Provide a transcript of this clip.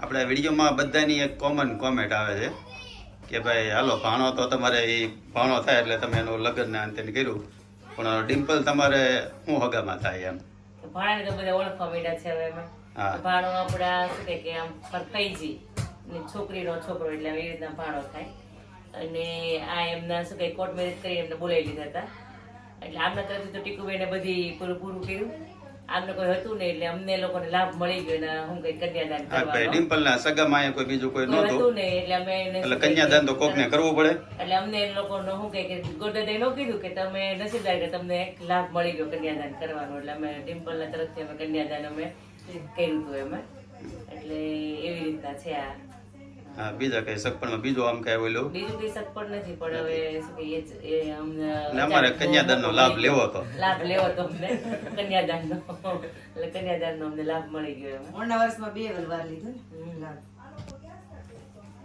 આપણે વિડીયોમાં બધાની એક કોમન કોમેન્ટ આવે છે કે ભાઈ હાલો ભાણો તો તમારે એ ભાણો થાય એટલે તમે એનું લગ્ન ને અંતે કર્યું. પણ ડિમ્પલ તમારે શું હગામાં થાય એમ? ભાણે ભાણાને તો બધા ઓળખવા માંડ્યા છે હવે એમાં. ભાણો આપણા શું કે આમ ફરતાઈજી. ને છોકરીનો છોકરો એટલે એવી રીતના ભાણો થાય. અને આ એમના શું કે કોર્ટ મેરેજ કરી એમને બોલાવી લીધા હતા. એટલે આમના તરફથી તો ટીકુબેને બધી પૂરું પૂરું કર્યું. આમને કોઈ હતું નહીં એટલે અમને લોકોને લાભ મળી ગયો ને હું કઈ કન્યાદાન કરવાનો. ડિમ્પલ ના સગામાં કોઈ બીજું કોઈ કોઈ નહોતું? હતું નહીં એટલે અમે એટલે કન્યાદાન તો કોકને કરવું પડે. એટલે અમને એ લોકોનો કે નો કીધું કે તમે નસીબદાર કે તમને એક લાભ મળી ગયો કન્યાદાન કરવાનો. એટલે અમે ડિમ્પલના તરફથી અમે કન્યાદાન અમે કર્યું હતું એમાં. એટલે એવી રીતના છે આ. હા બીજા કઈ સગપણમાં બીજું આમ કઈ ઓલું બીજું કઈ સગપણ નથી પણ હવે શું કે એ અમને ને અમારે કન્યાદાનનો લાભ લેવો હતો. લાભ લેવો તો અમને કન્યાદાનનો. એટલે કન્યાદાનનો અમને લાભ મળી ગયો એમાં. ઓળના વર્ષમાં બે વાર લીધો લીધું ને લાભ.